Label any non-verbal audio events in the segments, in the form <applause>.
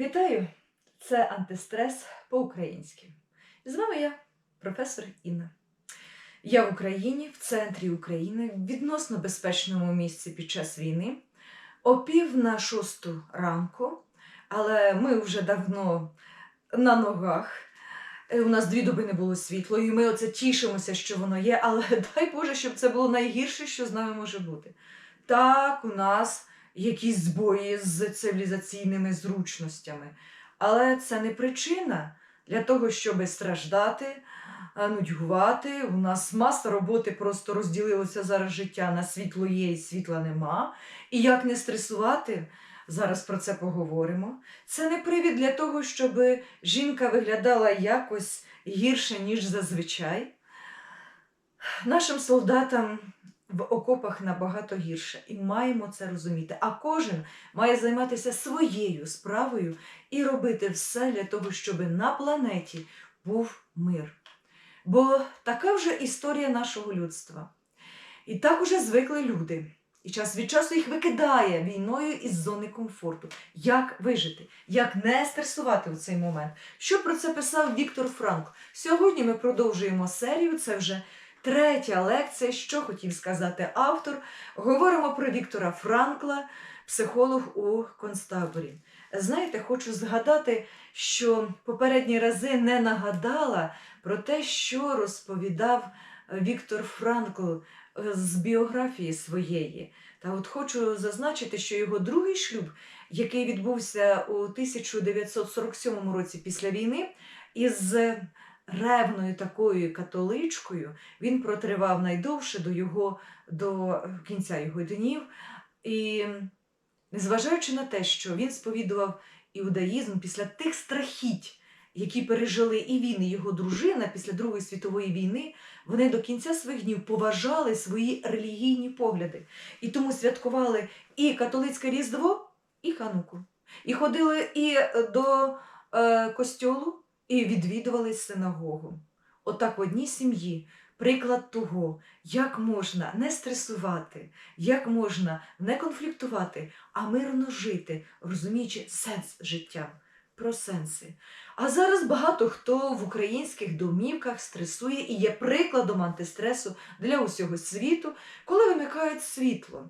Вітаю! Це антистрес по-українськи. З вами я, професор Інна. Я в Україні, в центрі України, в відносно безпечному місці під час війни, о пів на шосту ранку, але ми вже давно на ногах. Е, У нас дві доби не було світла, і ми оце тішимося, що воно є, але <laughs> дай Боже, щоб це було найгірше, що з нами може бути. Так, у нас якісь збої з цивілізаційними зручностями. Але це не причина для того, щоб страждати, нудьгувати. У нас маса роботи просто розділилося зараз життя на світло є і світла нема. І як не стресувати, зараз про це поговоримо. Це не привід для того, щоб жінка виглядала якось гірше, ніж зазвичай. Нашим солдатам в окопах набагато гірше, і маємо це розуміти. А кожен має займатися своєю справою і робити все для того, щоб на планеті був мир. Бо така вже історія нашого людства. І так уже звикли люди. І час від часу їх викидає війною із зони комфорту. Як вижити, як не стресувати у цей момент? Що про це писав Віктор Франк? Сьогодні ми продовжуємо серію. Це вже третя лекція. Що хотів сказати автор? Говоримо про Віктора Франкла, психолог у концтаборі. Знаєте, хочу згадати, що попередні рази не нагадала про те, що розповідав Віктор Франкл е, з біографії своєї. Та от хочу зазначити, що його другий шлюб, який відбувся у 1947 році після війни, із ревною такою католичкою, він протривав найдовше до його до кінця його днів. І незважаючи на те, що він сповідував іудаїзм після тих страхіть, які пережили і він, і його дружина після Другої світової війни, вони до кінця своїх днів поважали свої релігійні погляди. І тому святкували і католицьке Різдво, і Хануку. І ходили і до е, костьолу, і відвідували синагогу. Отак в одній сім'ї приклад того, як можна не стресувати, як можна не конфліктувати, а мирно жити, розуміючи сенс життя, про сенси. А зараз багато хто в українських домівках стресує і є прикладом антистресу для усього світу, коли вимикають світло.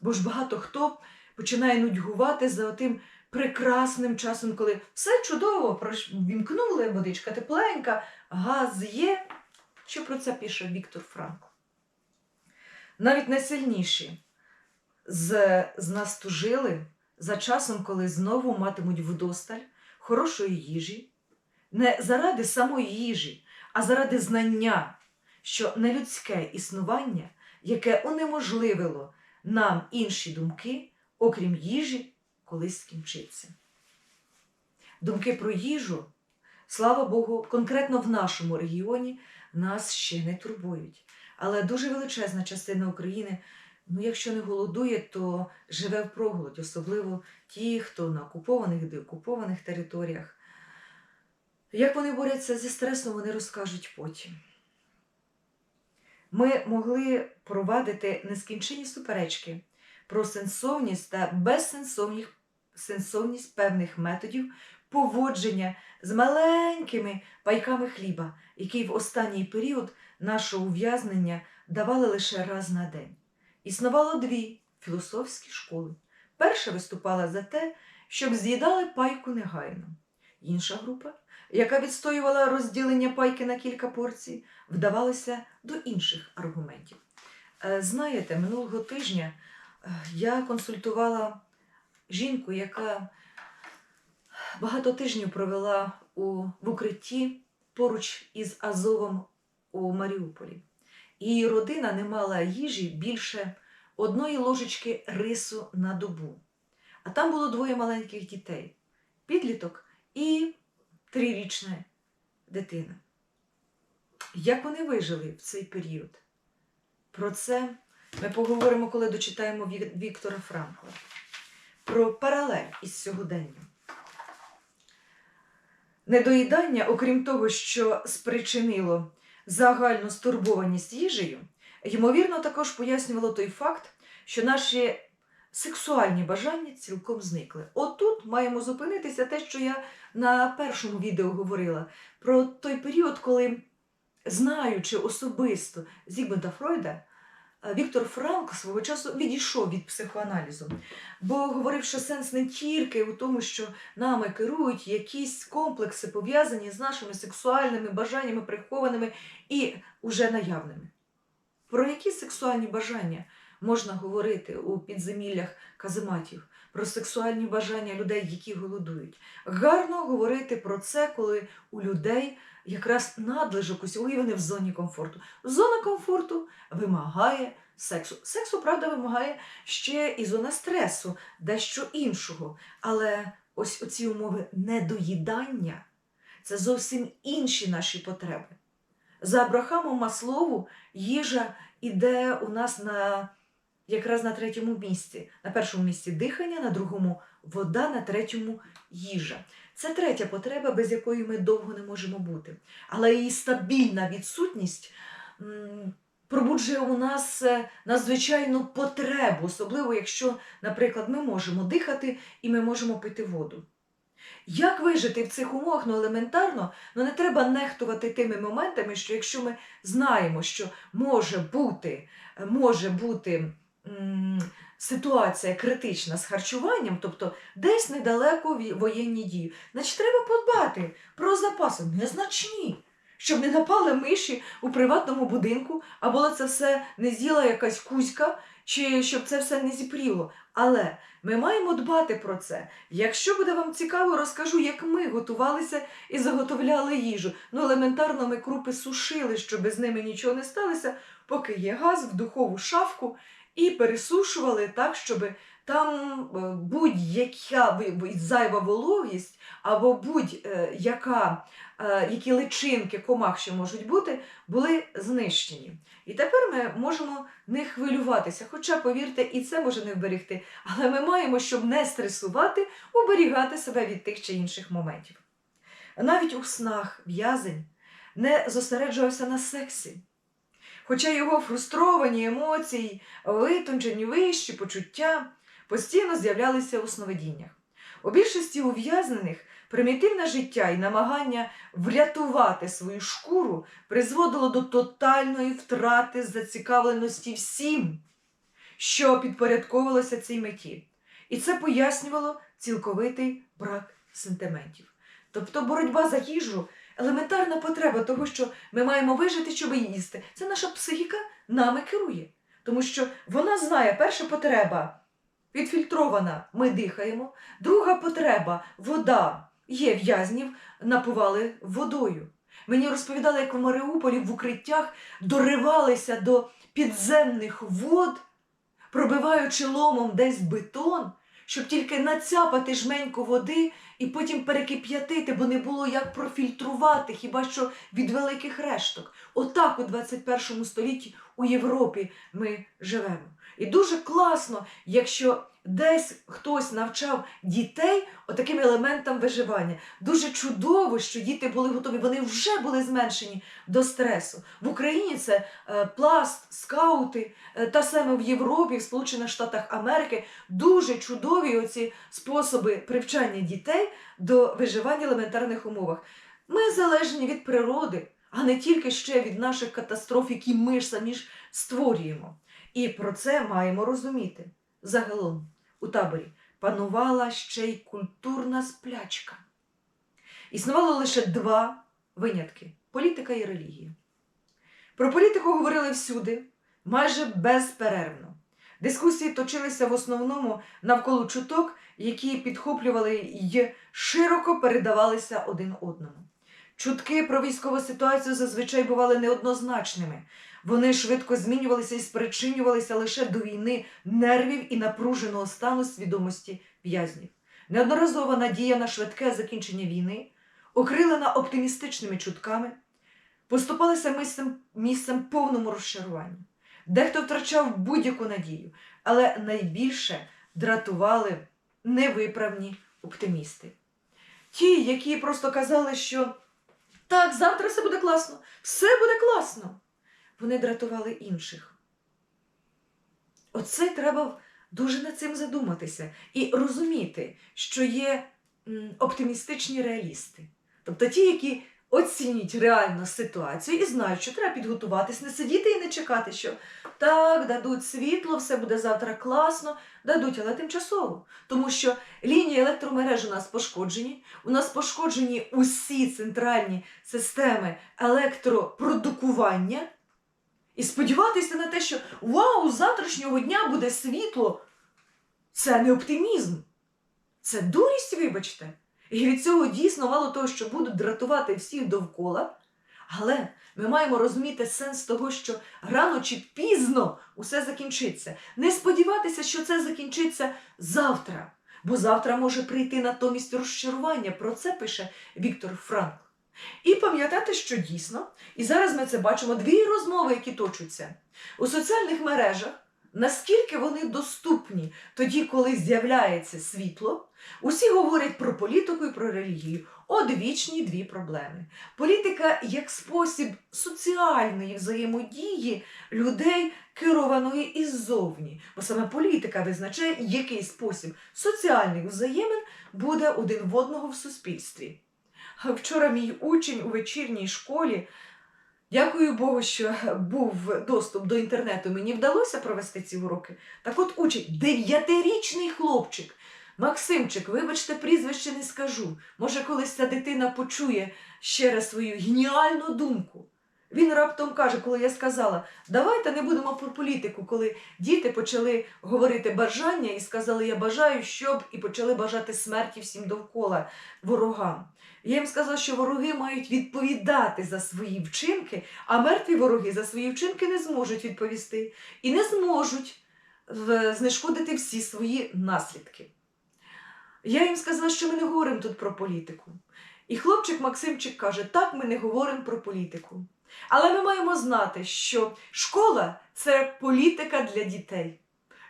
Бо ж багато хто починає нудьгувати за тим прекрасним часом, коли все чудово, вімкнули, водичка тепленька, газ є. Що про це пише Віктор Франкл? Навіть найсильніші з, з нас тужили за часом, коли знову матимуть вдосталь хорошої їжі, не заради самої їжі, а заради знання, що нелюдське існування, яке унеможливило нам інші думки, окрім їжі, колись скінчиться. Думки про їжу, слава Богу, конкретно в нашому регіоні нас ще не турбують. Але дуже величезна частина України, ну якщо не голодує, то живе в проголодь, особливо ті, хто на окупованих, деокупованих територіях. Як вони борються зі стресом, вони розкажуть потім. Ми могли провадити нескінченні суперечки про сенсовність та безсенсовність сенсовність певних методів поводження з маленькими пайками хліба, які в останній період нашого ув'язнення давали лише раз на день. Існувало дві філософські школи. Перша виступала за те, щоб з'їдали пайку негайно. Інша група, яка відстоювала розділення пайки на кілька порцій, вдавалася до інших аргументів. Е, Знаєте, минулого тижня е, я консультувала жінку, яка багато тижнів провела у, в укритті поруч із Азовом у Маріуполі. Її родина не мала їжі більше одної ложечки рису на добу. А там було двоє маленьких дітей: підліток і трирічна дитина. Як вони вижили в цей період? Про це ми поговоримо, коли дочитаємо Віктора Франкла. Про паралель із сьогоденням. Недоїдання, окрім того, що спричинило загальну стурбованість їжею, ймовірно, також пояснювало той факт, що наші сексуальні бажання цілком зникли. Отут маємо зупинитися те, що я на першому відео говорила, про той період, коли, знаючи особисто Зігмунда Фройда, Віктор Франк свого часу відійшов від психоаналізу, бо говорив, що сенс не тільки у тому, що нами керують якісь комплекси, пов'язані з нашими сексуальними бажаннями, прихованими і уже наявними. Про які сексуальні бажання можна говорити у підземіллях казематів? Про сексуальні бажання людей, які голодують. Гарно говорити про це, коли у людей якраз надлишок усього, і вони в зоні комфорту. Зона комфорту вимагає сексу. Сексу, правда, вимагає ще і зона стресу, дещо іншого. Але ось оці умови недоїдання це зовсім інші наші потреби. За Абрахамом Маслову їжа іде у нас на якраз на третьому місці. На першому місці дихання, на другому вода, на третьому їжа. Це третя потреба, без якої ми довго не можемо бути. Але її стабільна відсутність пробуджує у нас е, надзвичайну потребу, особливо якщо, наприклад, ми можемо дихати і ми можемо пити воду. Як вижити в цих умовах? Ну, елементарно, ну не треба нехтувати тими моментами, що якщо ми знаємо, що може бути, може бути ситуація критична з харчуванням, тобто десь недалеко воєнні дії, значить треба подбати про запаси незначні. Щоб не напали миші у приватному будинку, або це все не з'їла якась кузька, чи щоб це все не зіпріло. Але ми маємо дбати про це. Якщо буде вам цікаво, розкажу, як ми готувалися і заготовляли їжу. Ну, елементарно, ми крупи сушили, щоб з ними нічого не сталося, поки є газ в духову шафку, і пересушували так, щоб там е, будь-яка зайва вологість або будь-яка е, які личинки комах ще можуть бути, були знищені. І тепер ми можемо не хвилюватися. Хоча, повірте, і це може не вберегти. Але ми маємо, щоб не стресувати, уберігати себе від тих чи інших моментів. Навіть у снах в'язень не зосереджувався на сексі. Хоча його фрустровані емоції, витончені вищі почуття постійно з'являлися у сновидіннях. У більшості ув'язнених примітивне життя і намагання врятувати свою шкуру призводило до тотальної втрати зацікавленості всім, що підпорядковувалося цій меті. І це пояснювало цілковитий брак сентиментів. Тобто боротьба за їжу елементарна потреба того, що ми маємо вижити, щоб їсти. Це наша психіка нами керує. Тому що вона знає, перша потреба відфільтрована, ми дихаємо. Друга потреба вода. Є в'язнів, напували водою. Мені розповідали, як в Маріуполі в укриттях доривалися до підземних вод, пробиваючи ломом десь бетон, щоб тільки нацяпати жменьку води і потім перекип'ятити, бо не було як профільтрувати, хіба що від великих решток. Отак у 21 столітті у Європі ми живемо. І дуже класно, якщо десь хтось навчав дітей отаким елементам виживання. Дуже чудово, що діти були готові, вони вже були зменшені до стресу. В Україні це е, пласт, скаути, е, та саме в Європі, в Сполучених Штатах Америки дуже чудові оці способи привчання дітей до виживання в елементарних умовах. Ми залежні від природи, а не тільки ще від наших катастроф, які ми ж самі ж створюємо. І про це маємо розуміти. Загалом у таборі панувала ще й культурна сплячка. Існувало лише два винятки політика і релігія. Про політику говорили всюди, майже безперервно. Дискусії точилися в основному навколо чуток, які підхоплювали й широко передавалися один одному. Чутки про військову ситуацію зазвичай бували неоднозначними. Вони швидко змінювалися і спричинювалися лише до війни нервів і напруженого стану свідомості в'язнів. Неодноразова надія на швидке закінчення війни, окрилена оптимістичними чутками, поступалися місцем, місцем повному розчаруванню. Дехто втрачав будь-яку надію, але найбільше дратували невиправні оптимісти. Ті, які просто казали, що так, завтра все буде класно, все буде класно. Вони дратували інших. Оце треба дуже над цим задуматися і розуміти, що є оптимістичні реалісти. Тобто ті, які оцінюють реальну ситуацію і знають, що треба підготуватись, не сидіти і не чекати, що так, дадуть світло, все буде завтра класно, дадуть, але тимчасово. Тому що лінії електромереж у нас пошкоджені, у нас пошкоджені усі центральні системи електропродукування. І сподіватися на те, що вау, з завтрашнього дня буде світло, це не оптимізм. Це дурість, вибачте. І від цього дійсно мало того, що будуть дратувати всіх довкола. Але ми маємо розуміти сенс того, що рано чи пізно усе закінчиться. Не сподіватися, що це закінчиться завтра, бо завтра може прийти натомість розчарування. Про це пише Віктор Франкл. І пам'ятати, що дійсно, і зараз ми це бачимо, дві розмови, які точаться у соціальних мережах, наскільки вони доступні тоді, коли з'являється світло, усі говорять про політику і про релігію. Одвічні дві проблеми. Політика як спосіб соціальної взаємодії людей, керованої іззовні. Бо саме політика визначає, який спосіб соціальних взаємин буде один в одного в суспільстві. Вчора мій учень у вечірній школі, дякую Богу, що був доступ до інтернету, мені вдалося провести ці уроки. Так от учень, дев'ятирічний хлопчик, Максимчик, вибачте, прізвище не скажу. Може, колись ця дитина почує ще раз свою геніальну думку. Він раптом каже, коли я сказала, давайте не будемо про політику, коли діти почали говорити бажання і сказали, я бажаю, щоб, і почали бажати смерті всім довкола ворогам. Я їм сказала, що вороги мають відповідати за свої вчинки, а мертві вороги за свої вчинки не зможуть відповісти і не зможуть знешкодити всі свої наслідки. Я їм сказала, що ми не говоримо тут про політику. І хлопчик Максимчик каже: так, ми не говоримо про політику. Але ми маємо знати, що школа це політика для дітей.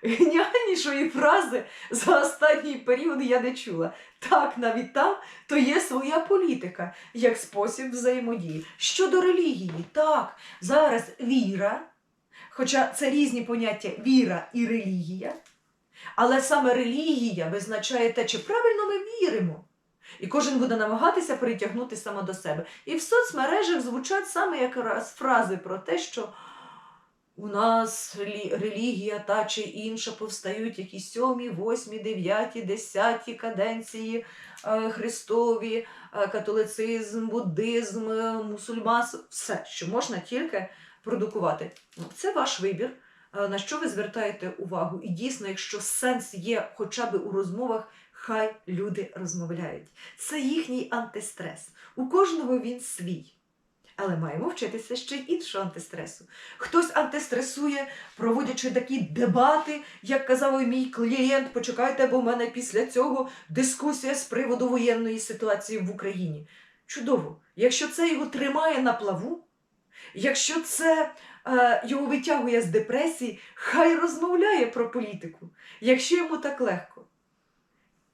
Геніальнішої фрази за останній період я не чула. Так, навіть там то є своя політика як спосіб взаємодії. Щодо релігії, так, зараз віра, хоча це різні поняття віра і релігія, але саме релігія визначає те, чи правильно ми віримо. І кожен буде намагатися притягнути саме до себе. І в соцмережах звучать саме якраз фрази про те, що у нас релігія та чи інша повстають якісь сьомі, восьмі, дев'яті, десяті каденції е, Христові, е, католицизм, буддизм, е, мусульманство, все, що можна тільки продукувати. Ну, Це ваш вибір, на що ви звертаєте увагу. І дійсно, якщо сенс є хоча б у розмовах, хай люди розмовляють. Це їхній антистрес. У кожного він свій. Але маємо вчитися ще іншого антистресу. Хтось антистресує, проводячи такі дебати, як казав мій клієнт, почекайте, бо в мене після цього дискусія з приводу воєнної ситуації в Україні. Чудово! Якщо це його тримає на плаву, якщо це е, його витягує з депресії, хай розмовляє про політику, якщо йому так легко.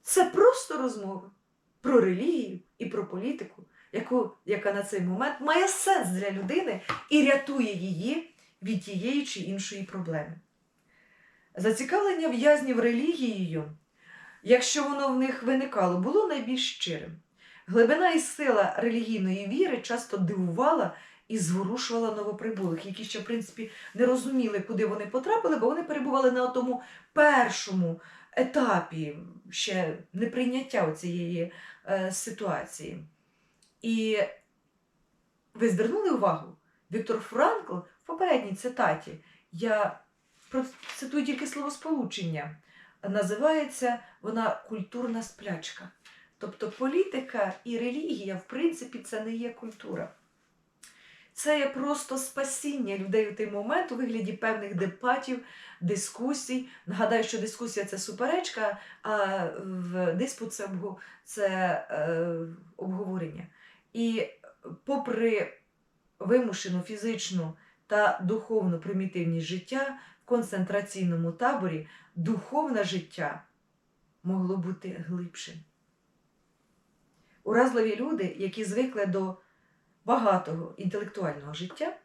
Це просто розмова про релігію і про політику, яку, яка на цей момент має сенс для людини і рятує її від тієї чи іншої проблеми. Зацікавлення в'язнів релігією, якщо воно в них виникало, було найбільш щирим. Глибина і сила релігійної віри часто дивувала і зворушувала новоприбулих, які ще, в принципі, не розуміли, куди вони потрапили, бо вони перебували на тому першому етапі ще неприйняття цієї е, ситуації. І ви звернули увагу, Віктор Франкл в попередній цитаті, я процитую тільки словосполучення, називається вона культурна сплячка. Тобто політика і релігія, в принципі, це не є культура. Це є просто спасіння людей у той момент у вигляді певних дебатів, дискусій. Нагадаю, що дискусія це суперечка, а в диспут це, це е, обговорення. І попри вимушену фізичну та духовну примітивність життя в концентраційному таборі, духовне життя могло бути глибшим. Уразливі люди, які звикли до багатого інтелектуального життя,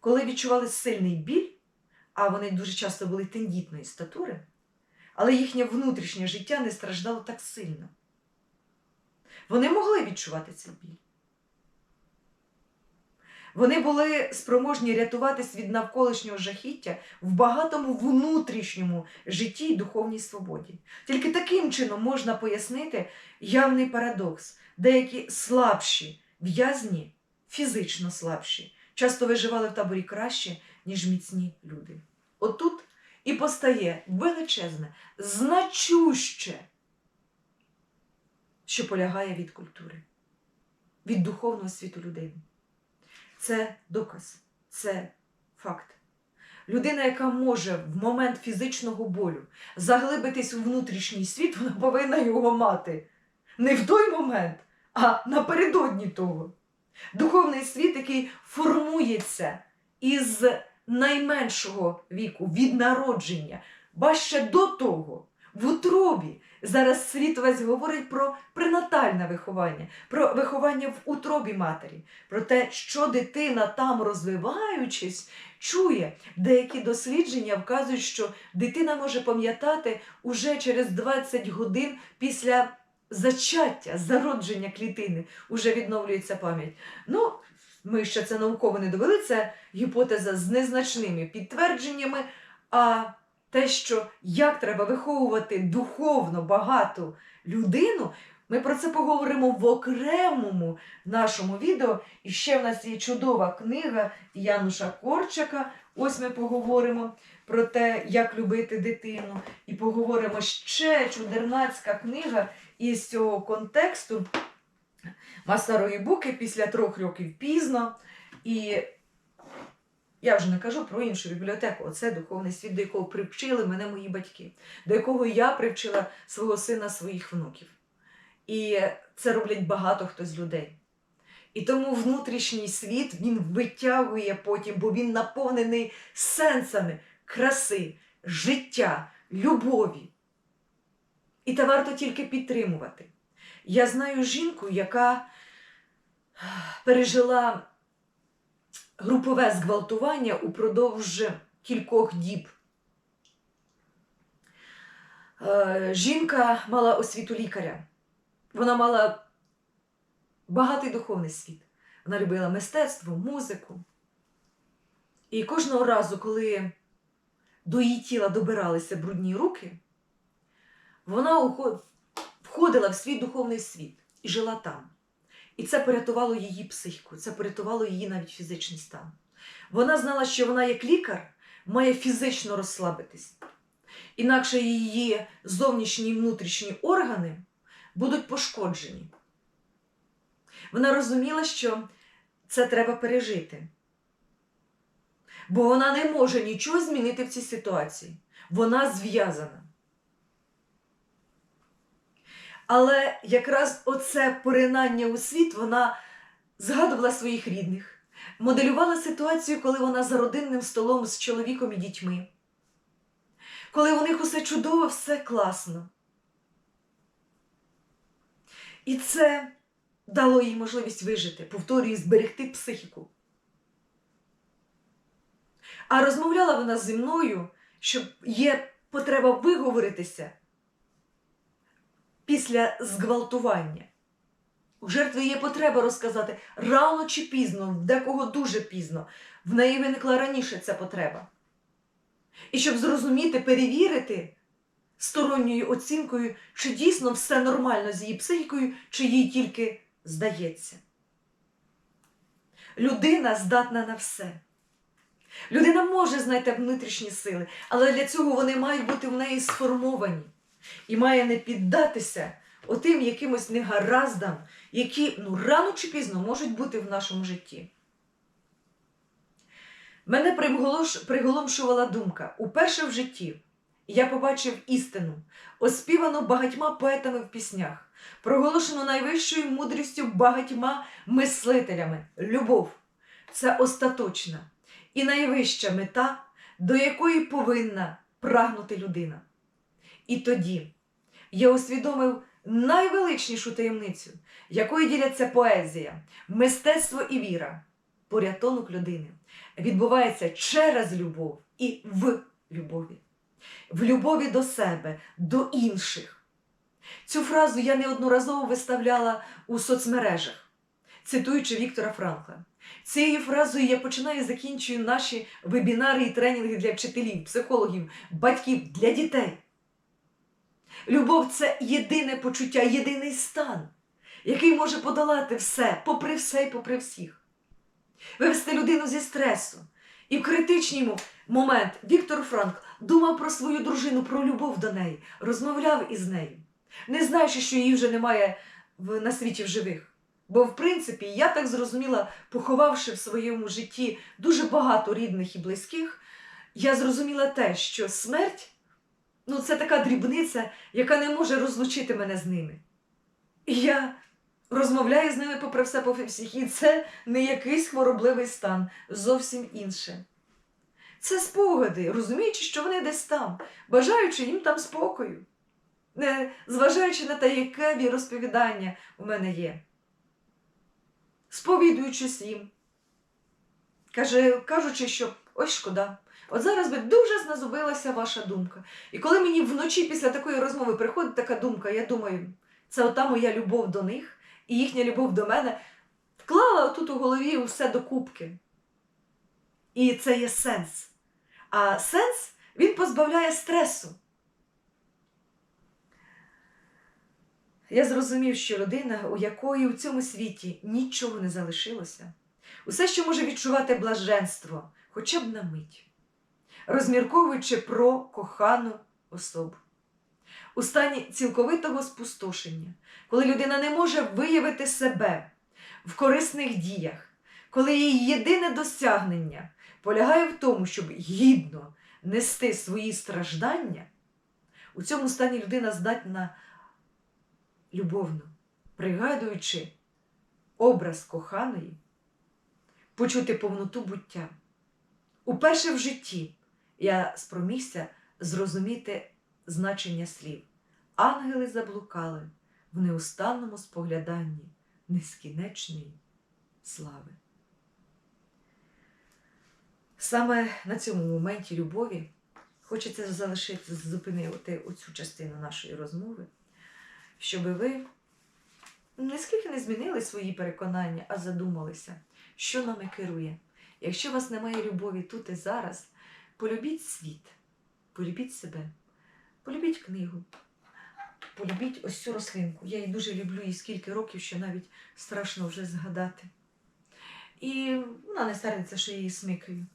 коли відчували сильний біль, а вони дуже часто були тендітної статури, але їхнє внутрішнє життя не страждало так сильно. Вони могли відчувати цей біль. Вони були спроможні рятуватись від навколишнього жахіття в багатому внутрішньому житті й духовній свободі. Тільки таким чином можна пояснити явний парадокс. Деякі слабші в'язні, фізично слабші, часто виживали в таборі краще, ніж міцні люди. Отут і постає величезне, значуще, що полягає від культури, від духовного світу людини. Це доказ, це факт. Людина, яка може в момент фізичного болю заглибитись у внутрішній світ, вона повинна його мати. Не в той момент, а напередодні того. Духовний світ, який формується із найменшого віку, від народження, ба ще до того, в утробі. Зараз світ весь говорить про пренатальне виховання, про виховання в утробі матері, про те, що дитина там розвиваючись, чує. Деякі дослідження вказують, що дитина може пам'ятати уже через 20 годин після зачаття, зародження клітини, уже відновлюється пам'ять. Ну, ми ще це науково не довели, це гіпотеза з незначними підтвердженнями. А те, що як треба виховувати духовно багату людину, ми про це поговоримо в окремому нашому відео. І ще в нас є чудова книга Януша Корчака. Ось ми поговоримо про те, як любити дитину. І поговоримо ще чудернацька книга із цього контексту Масарої Буки після трьох років пізно. І я вже не кажу про іншу бібліотеку. Оце духовний світ, до якого привчили мене мої батьки, до якого я привчила свого сина, своїх внуків. І це роблять багато хто з людей. І тому внутрішній світ він витягує потім, бо він наповнений сенсами краси, життя, любові. І це варто тільки підтримувати. Я знаю жінку, яка пережила групове зґвалтування упродовж кількох діб. Е, Жінка мала освіту лікаря. Вона мала багатий духовний світ. Вона любила мистецтво, музику. І кожного разу, коли до її тіла добиралися брудні руки, вона входила в свій духовний світ і жила там. І це порятувало її психіку, це порятувало її навіть фізичний стан. Вона знала, що вона, як лікар, має фізично розслабитись. Інакше її зовнішні і внутрішні органи будуть пошкоджені. Вона розуміла, що це треба пережити. Бо вона не може нічого змінити в цій ситуації. Вона зв'язана. Але якраз оце поринання у світ вона згадувала своїх рідних, моделювала ситуацію, коли вона за родинним столом з чоловіком і дітьми. Коли у них усе чудово, все класно. І це дало їй можливість вижити, повторюю, зберегти психіку. А розмовляла вона зі мною, що є потреба виговоритися після зґвалтування. У жертви є потреба розказати рано чи пізно, в декого дуже пізно. В неї виникла раніше ця потреба. І щоб зрозуміти, перевірити сторонньою оцінкою, чи дійсно все нормально з її психікою, чи їй тільки здається. Людина здатна на все. Людина може знайти внутрішні сили, але для цього вони мають бути в неї сформовані і має не піддатися отим якимось негараздам, які ну, рано чи пізно можуть бути в нашому житті. Мене приголомшувала думка уперше в житті я побачив істину, оспівану багатьма поетами в піснях, проголошену найвищою мудрістю багатьма мислителями. Любов це остаточна і найвища мета, до якої повинна прагнути людина. І тоді я усвідомив найвеличнішу таємницю, якою діляться поезія, мистецтво і віра. Порятунок людини відбувається через любов і в любові. в любові до себе, до інших. Цю фразу я неодноразово виставляла у соцмережах, цитуючи Віктора Франкла. Цією фразою я починаю і закінчую наші вебінари і тренінги для вчителів, психологів, батьків, для дітей. Любов це єдине почуття, єдиний стан, який може подолати все, попри все і попри всіх. Вивести людину зі стресу. І в критичний момент Віктор Франк думав про свою дружину, про любов до неї, розмовляв із нею, не знаючи, що її вже немає на світі в живих. Бо, в принципі, я так зрозуміла, поховавши в своєму житті дуже багато рідних і близьких, я зрозуміла те, що смерть ну, це така дрібниця, яка не може розлучити мене з ними. І я розмовляю з ними попри все попри всіх, і це не якийсь хворобливий стан, зовсім інше. Це спогади, розуміючи, що вони десь там, бажаючи їм там спокою, не зважаючи на те, яке віросповідання у мене є. Сповідуючись їм, каже, кажучи, що ось шкода. От зараз би дуже зназубилася ваша думка. І коли мені вночі після такої розмови приходить така думка, я думаю, це ота моя любов до них і їхня любов до мене вклала отут у голові усе докупки. І це є сенс. А сенс він позбавляє стресу. Я зрозумів, що людина, у якої у цьому світі нічого не залишилося, усе, що може відчувати блаженство, хоча б на мить, розмірковуючи про кохану особу. У стані цілковитого спустошення, коли людина не може виявити себе в корисних діях, коли її єдине досягнення полягає в тому, щоб гідно нести свої страждання, у цьому стані людина здатна любовно, пригадуючи образ коханої, почути повноту буття. Уперше в житті я спромігся зрозуміти значення слів. Ангели заблукали в неустанному спогляданні нескінченної слави. Саме на цьому моменті любові хочеться залишити, зупинити оцю частину нашої розмови, щоб ви наскільки не змінили свої переконання, а задумалися, що нами керує. Якщо у вас немає любові тут і зараз, полюбіть світ, полюбіть себе, полюбіть книгу, полюбіть ось цю рослинку. Я її дуже люблю і скільки років, що навіть страшно вже згадати. І вона не стариться, що я її смикаю,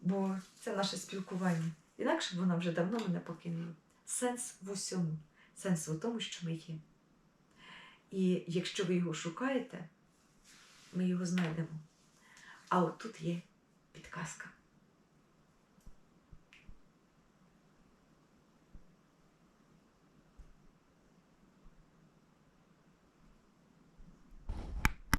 бо це наше спілкування. Інакше б вона вже давно мене покинула. Сенс в усьому, сенс у тому, що ми є. І якщо ви його шукаєте, ми його знайдемо. А от тут є підказка.